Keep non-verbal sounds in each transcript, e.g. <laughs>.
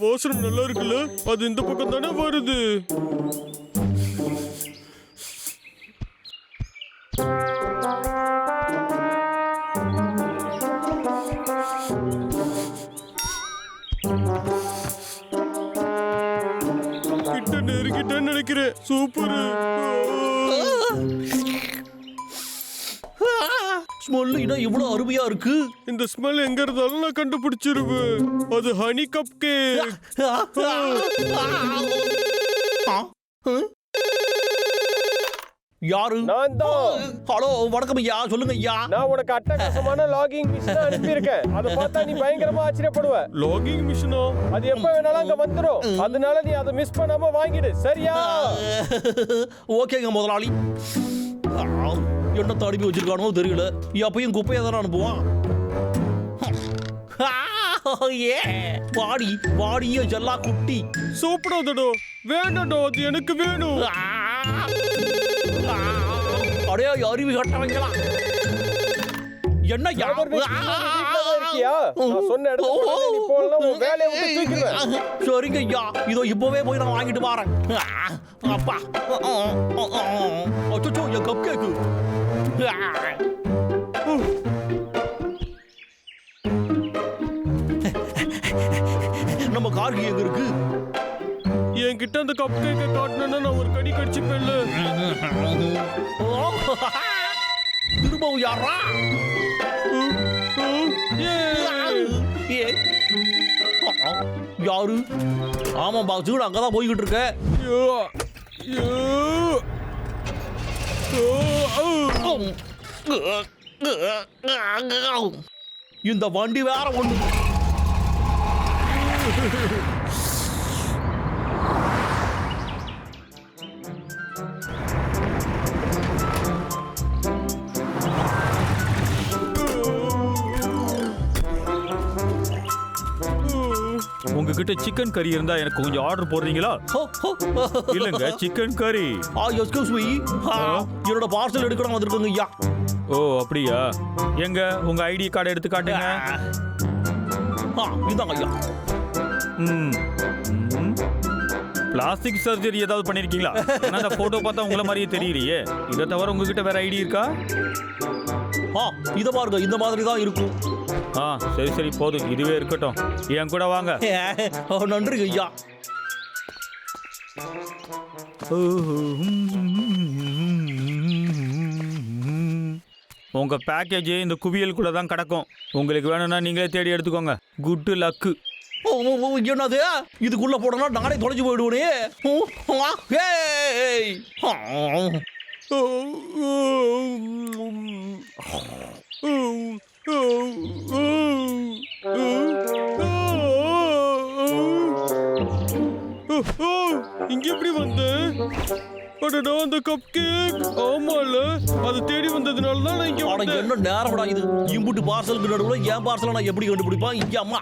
Washroom நல்லா இருக்குல்ல? அது இந்த பக்கம் தானே வருது. கிட்ட நெருக்கிட்டேன்னு நினைக்கிறேன். சூப்பர். இன்னும் இவ்வளவு அருமையா இருக்கு? இந்த ஸ்மெல் எங்க இருந்தாலும் நான் கண்டுபிடிச்சிருவேன். அது ஹனி கப் கேக் யாரு? நான் தான். ஹலோ வணக்கம் ஐயா. சொல்லுங்க ஐயா. நான் உனக்கு அட்டகாசமான லாகிங் மிஷின் அனுப்பியிருக்கேன். அதை பார்த்தா நீ பயங்கரமா ஆச்சரியப்படுவ. லாகிங் மிஷினா அது எப்ப வேணாலும் அங்க வந்துரும். அதனால நீ அதை மிஸ் பண்ணாம வாங்கிடு. சரியா? ஓகேங்க முதலாளி. ஆ, என்ன தடுப்பி வச்சிருக்கானோ தெரியல. எப்பயும் குப்பையை தானே அனுப்புவான். ஏ. வாடி வாடிய ஜல்லா குட்டி. சாப்பிடாதடோ. வேண்டாடோ அது எனக்கு வேணும். ஆ, ஆ, அடே அருவி கட்டவங்களா. என்ன. சரிங்க ஐயா. இதோ இப்பவே போய் நான் வாங்கிட்டு வரேன். அப்பா. அச்சோ என் கப் கேக்கு நம்ம கார்கி எங்க இருக்கு. என்கிட்ட அந்த கப் கேக்க காட்டினா நான் ஒரு கடி கடிச்சுப்பேன்ல ஓ, திரும்பவும் யாரா? ஏ. ஏ. யாரு ஆமா பாக்ஸ் அங்கதான் போய்கிட்டு இருக்க. ஐயோ இந்த வண்டி வேற ஒண்ணு உங்ககிட்ட சிக்கன் கறி இருந்தா எனக்கு கொஞ்சம் ஆர்டர் போடுறீங்களா? இல்லங்க சிக்கன் கறி ஆ எஸ்கியூஸ் மீ என்னோட பார்சல் எடுக்கணும் வந்திருக்குங்க. ஐயா ஓ அப்படியா? எங்க? உங்க ஐடி கார்டு எடுத்து காட்டுங்க ஆ இதாங்க ஐயா ம் பிளாஸ்டிக் சர்ஜரி ஏதாவது பண்ணிருக்கீங்களா? அந்த போட்டோ பார்த்தா உங்கள மாதிரியே தெரியலையே. இதை தவிர உங்ககிட்ட வேற ஐடி இருக்கா? ஆ இத பாருங்க இந்த மாதிரி தான் இருக்கும். ஆ சரி சரி போதும் இதுவே இருக்கட்டும் என் கூட வாங்க ஓ, நன்றிங்க ஐயா உங்க பேக்கேஜ் இந்த குவியலுக்குள்ள தான் கிடக்கும் உங்களுக்கு வேணும்னா நீங்களே தேடி எடுத்துக்கோங்க குட் லக்கு என்னது இதுக்குள்ள போடனா நானே தொலைஞ்சு போயிடுவனே ஏய். இங்க எப்படி வந்த? அடடா அந்த கப் கேக் ஆமால அது தேடி வந்ததுனால தான் நான் இங்க வந்தேன். என்ன நேரம்டா இது? இம்புட்டு பார்சலுக்கு நடுவுல என் பார்சலை நான் எப்படி கண்டுபிடிப்பான்? இங்க அம்மா.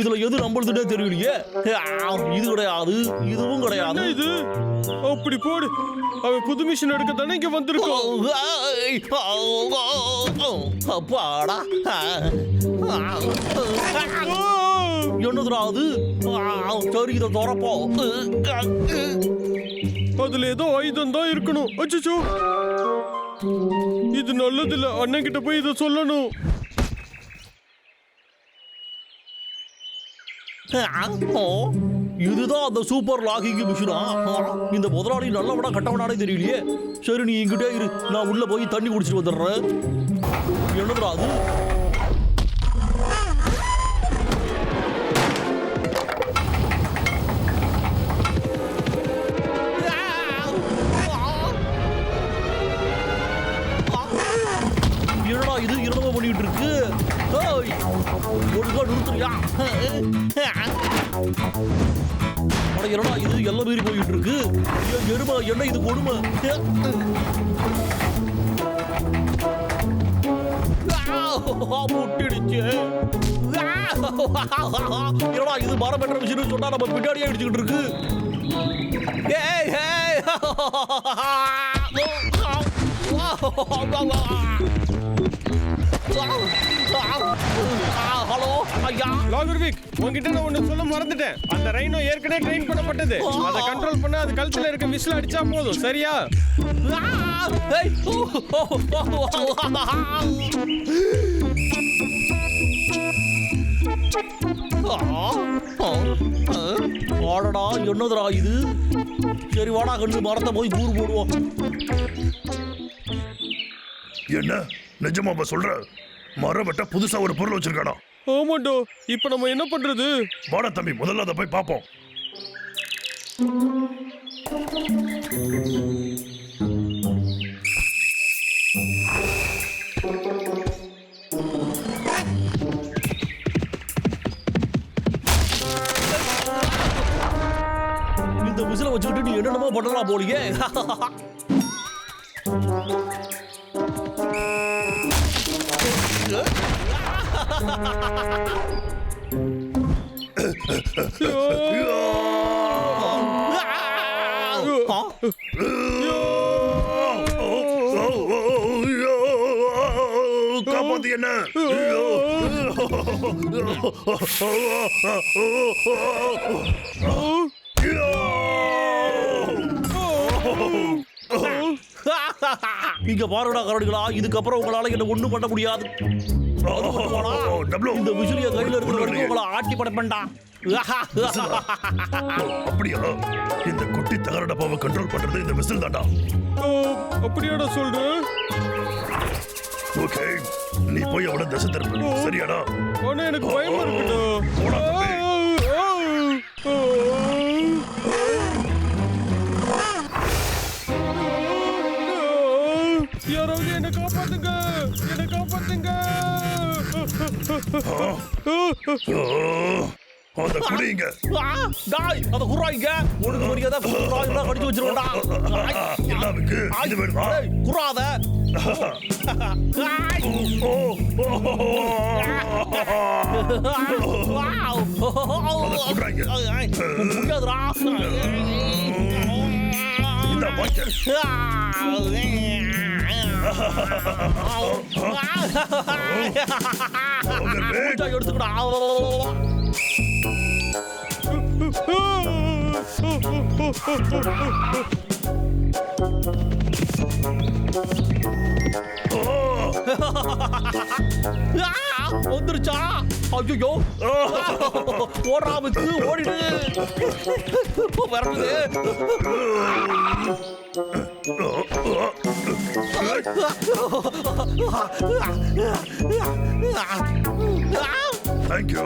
இதுல எது நம்மளுதுன்னே தெரியலையே? இது கிடையாது இதுவும் கிடையாது. இது? அப்படி போடு. அவன் புது மிஷின் எடுக்க தானே இங்க வந்திருக்கோம். அப்பாடா! என்னதுடா அது? சரி இதை திறப்போம் அதுல ஏதோ ஆயுதம் தான் இருக்கணும். அச்சச்சோ. இது நல்லதில்ல. அண்ணன் கிட்ட போய் இதை சொல்லணும். இதுதான் அந்த சூப்பர் லாகிங் மிஷினா இந்த முதலாளி நல்லவனா கட்டவனானே தெரியலையே. சரி நீ இங்கிட்டே இரு. நான் உள்ள போய் தண்ணி குடிச்சிட்டு வந்துடுறேன். என்னதுடா அது? ஒழுங்கா நிறுத்துறியா அட என்னடா இது எல்லாம் மீறி போயிட்டு இருக்கு எருமை என்ன இது கொடுமை முட்டிடுச்சு என்னடா இது மரம் பெற்ற மிஷின் சொன்னா நம்ம பின்னாடியே அடிச்சுக்கிட்டு இருக்கு ஏய், ஏய். ஐயா லாகர்விக் உன்கிட்ட நான் ஒண்ணு சொல்ல மறந்துட்டேன். அந்த ரைனோ ஏற்கனவே ட்ரெயின் பண்ணப்பட்டது. அதை கண்ட்ரோல் பண்ண அது கழுத்துல இருக்க விசில் அடிச்சா போதும். சரியா? வாடடா என்னதுடா இது? சரி வாடா கண்டு மரத்தை போய் கூறு போடுவோம் என்ன? நிஜமாப்பா சொல்ற? மரம் வெட்ட புதுசா ஒரு பொருள் வச்சிருக்கானா? ஆமாண்டோ இப்ப நம்ம என்ன பண்றது? வாடா தம்பி முதல்ல அதை போய் பார்ப்போம். இந்த விசில வச்சுக்கிட்டு நீ என்னென்னமோ பண்ணலாம் போலியே. <laughs> காப்பாத்து என்ன? இங்க பாருடா கரடிகளா இதுக்கப்புறம் உங்களால என்ன ஒண்ணும் பண்ண முடியாது. இந்த விசிலிய கையில இருக்கிற வரைக்கும் உங்களை ஆட்டி படைப்பேன்டா அப்படியா? இந்த குட்டி தகர டப்பாவை கண்ட்ரோல் பண்றது இந்த விசில் தாண்டா அப்படியாடா சொல்ற ஓகே நீ போய் அவன திசை திருப்பு சரியாடா ஆனா எனக்கு பயமா இருக்குடா போடா யாராவது என்ன காப்பாத்துங்க. என்ன காப்பாத்துங்க. அந்த குடிங்க. டாய் அத குறாய்ங்க உனக்கு மரியாதை குறாய்லாம் கடிச்சு வச்சிருக்கா எல்லாவுக்கு இது வேணுமா? குறாத. முடியாதுடா இந்த எடுத்துக்கடா வந்துருச்சா? ஐயோ ஓடுறா வச்சு ஓடிடு வரது Thank you.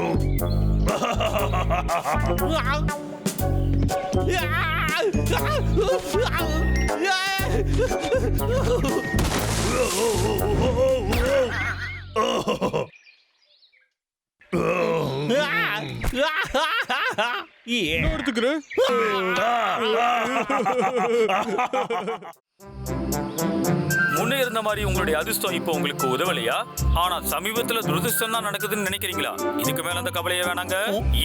Oh. <laughs> நான் எடுத்துக்கிறேன். முன்னே இருந்த மாதிரி உங்களுடைய அதிர்ஷ்டம் இப்போ உங்களுக்கு உதவலையா? ஆனா சமீபத்துல துரதிர்ஷ்டம் தான் நடக்குதுன்னு நினைக்கிறீங்களா? இதுக்கு மேல அந்த கவலையே வேணாங்க.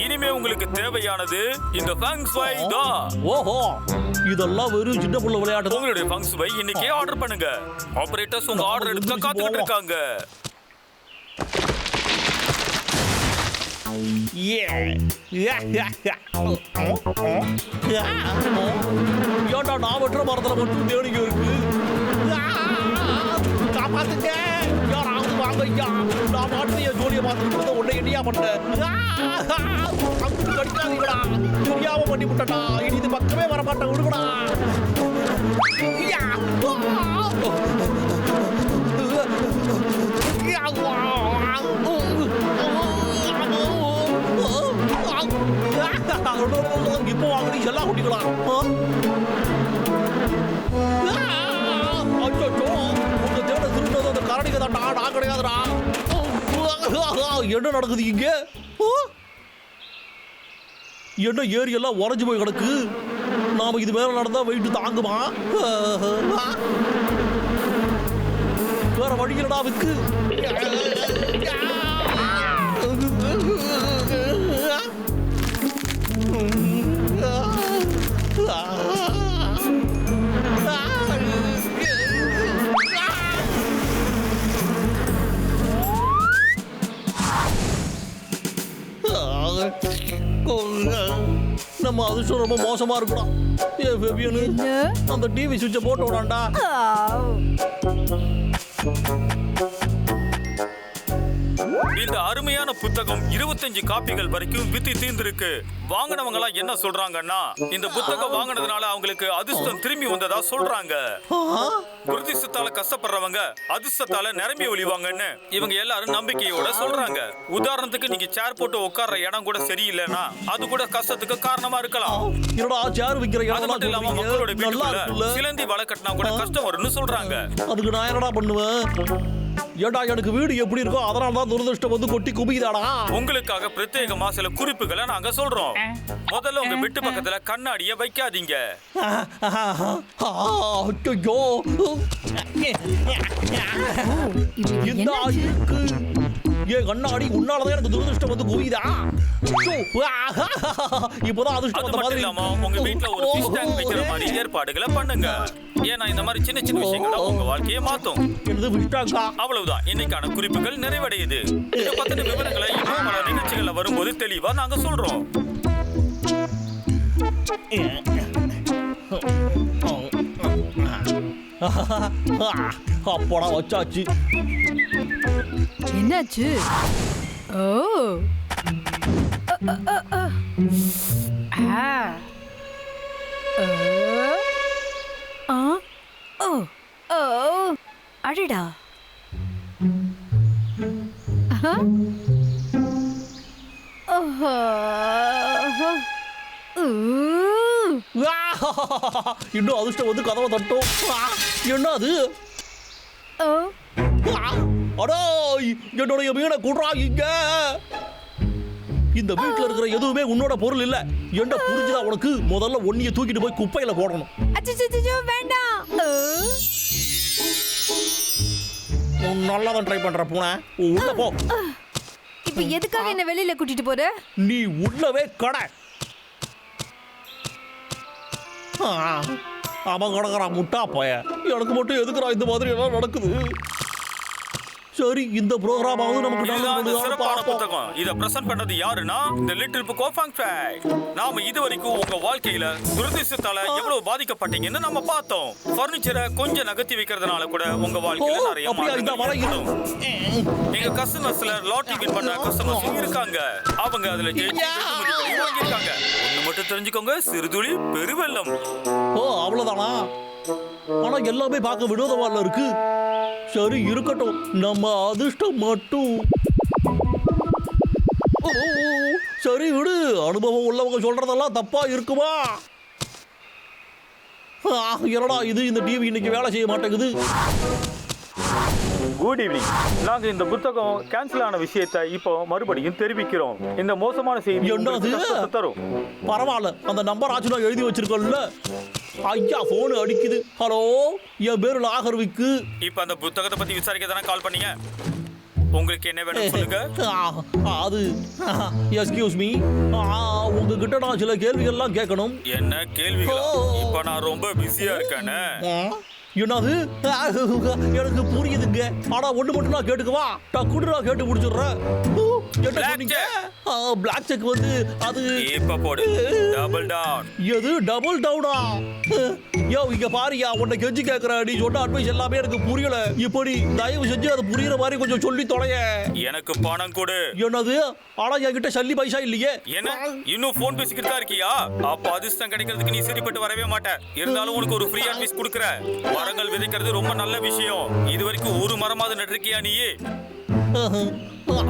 இனிமே உங்களுக்கு தேவையானது இந்த ஃபங்ஸ் வை தான். ஓஹோ. இதெல்லாம் வெறும் சின்ன புள்ள விளையாட்டு உங்களுடைய ஃபங்ஸ் வை இன்னைக்கே ஆர்டர் பண்ணுங்க. ஆபரேட்டர்ஸ் உங்க ஆர்டர் எடுக்க காத்துக்கிட்டு இருக்காங்க. ஏண்டா நான் வெட்டுற மரத்தில் மட்டும் தேடிங்க இருக்கு காப்பாத்துங்க யாராவது வாங்க ஐயா நான் மாட்டு ஜோலியை பார்த்துட்டு உன்னை என்னையா பண்ண கடிக்காதீங்களா தெரியாம பண்ணி விட்டடா இனி இது பக்கமே வரமாட்டேன் விடுங்கடா வாங்கடி எல்லாம் அச்சோ உங்க தேட திருந்தது அந்த கரடிங்க தான்டா. நான் கிடையாதுடா. என்ன நடக்குது இங்க? ஆ? என்ன ஏரியெல்லாம் உறைஞ்சு போய் கிடக்கு? நாம் இது மேல நடந்தால் வெயிட் தாங்குமா? வேற வழி இல்லடா விக்கு அதிர்ஷ்டம் ரொம்ப மோசமா இருக்குடா. ஏ ஃபெபியனு? அந்த டிவி சுவிட்சை போட்டு விடாண்டா புத்தகம் 25 காப்பிகள் வரைக்கும் வித்தி தீர்ந்திருக்கு. வாங்கினவங்க எல்லாம் என்ன சொல்றாங்கன்னா இந்த புத்தகம் வாங்கினதுனால அவங்களுக்கு அதிர்ஷ்டம் திரும்பி வந்ததா சொல்றாங்க. துரதிர்ஷ்டத்தால கஷ்டப்படுறவங்க அதிர்ஷ்டத்தால நிரம்பி ஒளிவாங்கன்னு இவங்க எல்லாரும் நம்பிக்கையோட சொல்றாங்க. உதாரணத்துக்கு நீங்க சேர் போட்டு உட்கார்ற இடம் கூட சரியில்லைன்னா அது கூட கஷ்டத்துக்கு காரணமா இருக்கலாம். என்னடா சேர் விக்கிற அது இடம்லாம் மட்டும் இல்லாம. மக்களோட வீட்டுக்குள்ள சிலந்தி வலை கட்டினா கூட கஷ்டம் வரும்னு சொல்றாங்க. அதுக்கு நான் என்னடா பண்ணுவேன்? ஏடா எனக்கு வீடு எப்படி இருக்கோ அதனால தான் துரதிருஷ்டம் வந்து கொட்டி குமிக்குதாடா உங்களுக்காக பிரத்யேகமா சில குறிப்புகளை நாங்க சொல்றோம். முதல்ல உங்க வீட்டு பக்கத்துல கண்ணாடிய வைக்காதீங்க. ஐயோ இந்த? அழுக்கு என் கண்ணாடி உன்னாலதான் எனக்கு துரதிருஷ்டம் வந்து குவிதா இப்போதான் அதிர்ஷ்டம் அது வந்த மாதிரி. இல்லாம உங்க வீட்ல ஒரு ஃபிஷ் டேங்க் வைக்கிற மாதிரி ஏற்பாடுகளை பண்ணுங்க. ஏன்னா இந்த மாதிரி சின்ன சின்ன விஷயங்கள் உங்க வாழ்க்கையை மாத்தும். எனது விட்டாக்கா அவ்வளவுதான். இன்னைக்கான குறிப்புகள் நிறைவடையுது. இதை பத்தின விவரங்களை இன்னும் பல நிகழ்ச்சிகள்ல வரும்போது தெளிவா நாங்க சொல்றோம். அப்படா வச்சாச்சு. என்னாச்சு ஓ. அடடா. இன்னும் அதிர்ஷ்டம் வந்து கதவை தட்டும். என்ன அது ஓ. அடோ என்னுடைய மீனை குடுறா இங்க இந்த வீட்ல இருக்கிற எதுவுமே உன்னோட பொருள் இல்ல. என்ன புரிஞ்சுதா உனக்கு? முதல்ல ஒன்னிய தூக்கிட்டு போய் குப்பையில போடணும். வேண்டாம். நல்லாதான் ட்ரை பண்ற பூனை உள்ள போ. இப்ப எதுக்காக என்ன வெளியில கூட்டிட்டு போற? நீ உள்ளவே கடை. அவன் கிடக்குறான் முட்டா போய. எனக்கு மட்டும் எதுக்குறா இந்த மாதிரி எல்லாம் நடக்குது? சரி இந்த ப்ரோக்ராமாவது நமக்கு நல்லது சிறப்பான. புத்தகம். இத பிரசன்ட் பண்ணது யாருன்னா இந்த லிட்டில் புக் ஆஃப் நாம இது வரைக்கும் உங்க வாழ்க்கையில துரதிர்ஷ்டத்தால எவ்வளவு பாதிக்கப்பட்டீங்கன்னு நம்ம பார்த்தோம். பர்னிச்சரை கொஞ்சம் நகர்த்தி வைக்கிறதுனால கூட உங்க வாழ்க்கையில நிறைய. எங்க கஸ்டமர்ஸ்ல லாட்டரி வின் பண்ண கஸ்டமர்ஸும் இருக்காங்க. அவங்க அதுல ஜெயிச்சு வாங்கியிருக்காங்க. ஒண்ணு மட்டும் தெரிஞ்சுக்கோங்க சிறுதுளி பெருவெள்ளம். ஓ அவ்வளவுதானா? ஆனா எல்லாமே பார்க்க வினோதமா இருக்கு. சரி இருக்கட்டும். நம்ம அதிர்ஷ்டம் மட்டும். சரி விடு. அனுபவம் உள்ளவங்க சொல்றதெல்லாம் தப்பா இருக்குமா? என்னடா இது? இந்த டிவி இன்னைக்கு வேலை செய்ய மாட்டேங்குது. குட் ஈவினிங் நாங்க இந்த புத்தகம் கேன்சல் ஆன விஷயத்தை இப்போ மறுபடியும் தெரிவிக்கிறோம். இந்த மோசமான செய்தி தரும். பரவாயில்ல. அந்த நம்பர் ஆச்சு நான் எழுதி வச்சிருக்கோம்ல. ஐயா போன் அடிக்குது. ஹலோ என் பேரு நாகர்விக்கு. இப்ப அந்த புத்தகத்தை பத்தி விசாரிக்க தானே கால் பண்ணீங்க? உங்களுக்கு என்ன வேணும் சொல்லுங்க. அது எஸ்கியூஸ் மீ உங்ககிட்ட நான் சில கேள்விகள்லாம் கேட்கணும். என்ன கேள்விகளா. இப்ப நான் ரொம்ப பிஸியா இருக்கேனே. என்னது? எனக்கு புரியுதுங்க. ஆனா ஒண்ணு மட்டும் நான் கேட்டுக்குவா? டக்குனு நான் கேட்டு முடிச்சிடுறேன். பிளாக் செக் வந்து அது இப்ப போடு. டபுள் டவுன் எது? டபுள் டவுனா யோ இங்க பாரியா உன்னை கெஞ்சி கேக்குற நீ சொன்ன அட்வைஸ் எல்லாமே எனக்கு புரியல. இப்படி தயவு செஞ்சு அது புரியுற மாதிரி கொஞ்சம் சொல்லி தொலைய. எனக்கு பணம் கொடு. என்னது? ஆனா என்கிட்ட சல்லி பைசா இல்லையே? என்ன? இன்னும் போன் பேசிக்கிட்டு தான் இருக்கியா? அப்ப அதிர்ஷ்டம் கிடைக்கிறதுக்கு நீ சரிப்பட்டு வரவே மாட்ட. இருந்தாலும் உனக்கு ஒரு ஃப்ரீ அட்வைஸ் கொடுக்குற மரங்கள் விதைக்கிறது ரொம்ப நல்ல விஷயம். இது வரைக்கும் ஒரு மரமாவது நட்டிருக்கியா நீயே?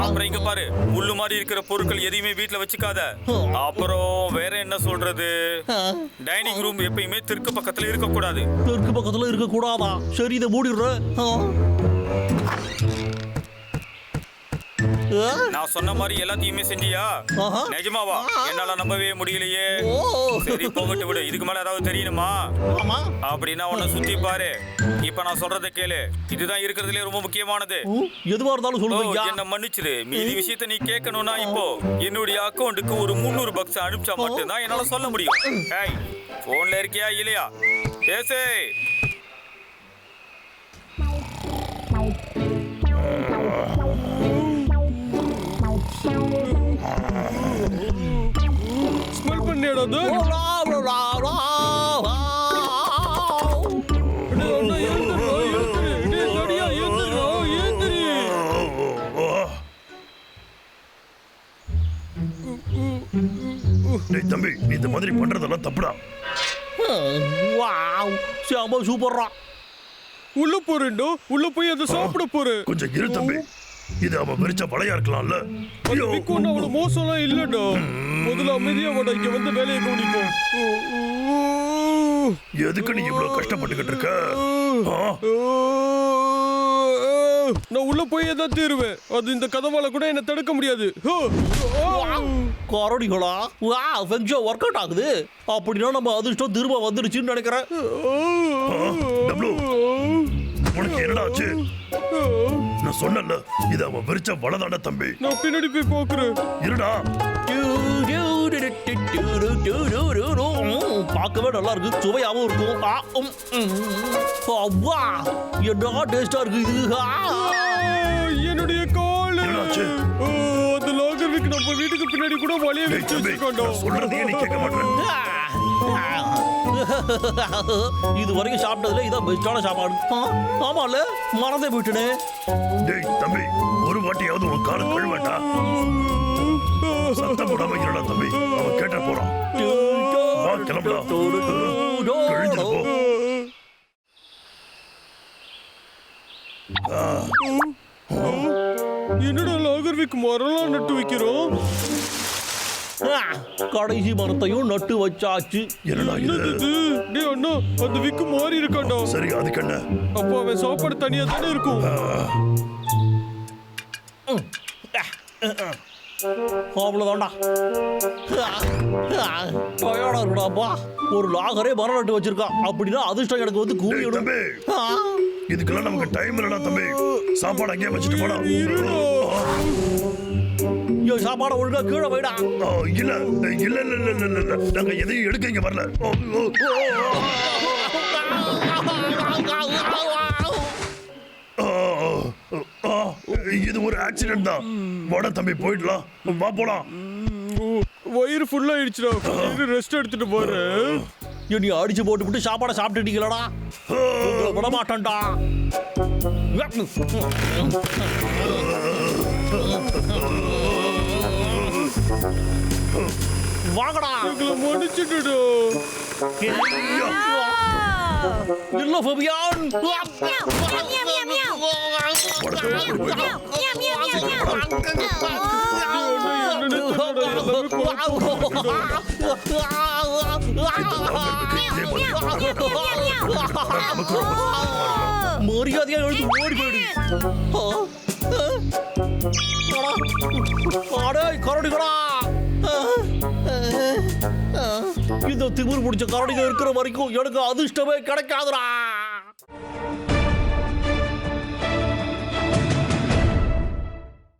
அப்புறம் இங்க பாரு முள்ளு மாதிரி இருக்கிற பொருட்கள் எதையுமே வீட்டுல வச்சுக்காத. அப்புறம் வேற என்ன சொல்றது? டைனிங் ரூம் எப்பயுமே தெற்கு பக்கத்துல இருக்க கூடாது தெற்கு பக்கத்துல இருக்க கூடாதா சரி இதை மூடிடுற நான் சொன்ன மாதிரி எல்லாத்தையுமே செஞ்சியா. நிஜமாவா? என்னால நம்பவே முடியலையே. சரி போகட்டு விடு. இதுக்கு மேல ஏதாவது தெரியணுமா? ஆமா. அப்படின்னா உன்னை சுத்தி பாரு. இப்ப நான் சொல்றதை கேளு. இதுதான் இருக்கிறதுலே ரொம்ப முக்கியமானது. எதுவா இருந்தாலும் சொல்லுங்க என்ன மன்னிச்சிரு. மீதி விஷயத்தை நீ கேட்கணும்னா இப்போ என்னுடைய அக்கவுண்ட்டுக்கு ஒரு முந்நூறு பக்ஸ் அனுப்பிச்சா மட்டும்தான் என்னால சொல்ல முடியும். ஏய் போன்ல இருக்கியா இல்லையா? பேசு. தடியா, எழுந்துடுறா, எழுந்துரு. டேய் தம்பி நீ இந்த மாதிரி பண்றதெல்லாம் தப்புடா. வாவ் சாம்ப சூப்பர்ரா. உள்ள போறேன்டா. உள்ள போய் அதை சாப்பிட போறேன். கொஞ்சம் இரு தம்பி. இது அவன் விரிச்ச பழையா இருக்கலாம்ல? ஐயோ. ஒண்ணு அவ்வளவு மோசம்லாம் இல்லடா. முதல்ல அமைதியா வாடா இங்க வந்து வேலையை கவனிப்போம். எதுக்கு நீ இவ்வளவு கஷ்டப்பட்டுக்கிட்டு இருக்க? நான் உள்ள போய் தான் தீருவேன். அது இந்த கதவால கூட என்ன தடுக்க முடியாது. ஹோ! கரடிகளா? வா ஃபெங்ஷோ ஒர்க் அவுட் ஆகுது. அப்படின்னா நம்ம அதிர்ஷ்டம் திரும்ப வந்துருச்சுன்னு நினைக்கிறேன். டப்ளு உனக்கு என்னடா ஆச்சு? நான் சொன்னல இது அவன் விரிச்ச வளதான தம்பி நான் பின்னாடி போய் போக்குறேன் இருடா பார்க்கவே நல்லா இருக்கு சுவையாவும் இருக்கும் ஆ, உம், ம். அவ்வா என்ன டேஸ்டா இருக்கு இது. என்னுடைய கால்? அந்த லாகர்விக்கு நம்ம வீட்டுக்கு பின்னாடி கூட வழிய வச்சு நான் சொல்றதையே நீ கேட்க மாட்டேன் <laughs> இது வரைக்கும் சாப்பிட்டதுல இதான் பெஸ்டான சாப்பாடு. ஆமால மறந்தே போயிட்டனே. டேய் தம்பி ஒரு வாட்டியாவது உன் காலை கழுவேண்டா சத்தம் போடாம இருடா தம்பி. அவன் கேட்ட போறான். வா கிளம்பலாம் கழிஞ்சிட்டு போ. என்னடா லாகர்விக் மரம்லாம் நட்டு வைக்கிறோம்? கடைசி மரத்தையும் நட்டு வச்சாச்சு. என்னடா இது? டேய் அண்ணா அந்த விக்கு மாறி இருக்காண்டா சரி அதுக்கு என்ன? அப்போ அவன் சாப்பாடு தனியா தானே இருக்கும். அவ்வளோதான்டா டயர்டா இருக்குடாப்பா. ஒரு லாகரே மரம் நட்டு வச்சிருக்கான் அப்படின்னா அதிர்ஷ்டம் எனக்கு வந்து கூலி தம்பி. இதுக்கெல்லாம் நமக்கு டைம் இல்லடா தம்பி. சாப்பாடு அங்கேயே வச்சுட்டு போடா. என் சாப்பாடை ஒழுங்கா கீழே போயிடா. இல்ல இல்ல இல்ல இல்ல இல்ல இல்ல நாங்க எதையும் எடுக்க இங்க வரல. இது ஒரு ஆக்சிடென்ட் தான். வாடா தம்பி போயிடலாம். வா போலாம். வயிறு ஃபுல் ஆயிடுச்சுடா. ரெஸ்ட் எடுத்துட்டு போறேன். நீ அடிச்சு போட்டு விட்டு சாப்பாடை சாப்பிட்டுட்டீங்களடா. உங்களை விட வாங்கடா எங்களை மன்னிச்சுடுடா இல்ல ஃபபியான் நமக்கு ரொம்ப சந்தோஷமா இருக்கும். மரியாதையா எழுந்து ஓடி போயிடு அடே கரடிகளா இந்த திமிர் பிடிச்ச கரடிங்க இருக்கிற வரைக்கும் எனக்கு அதிர்ஷ்டமே கிடைக்காதுடா.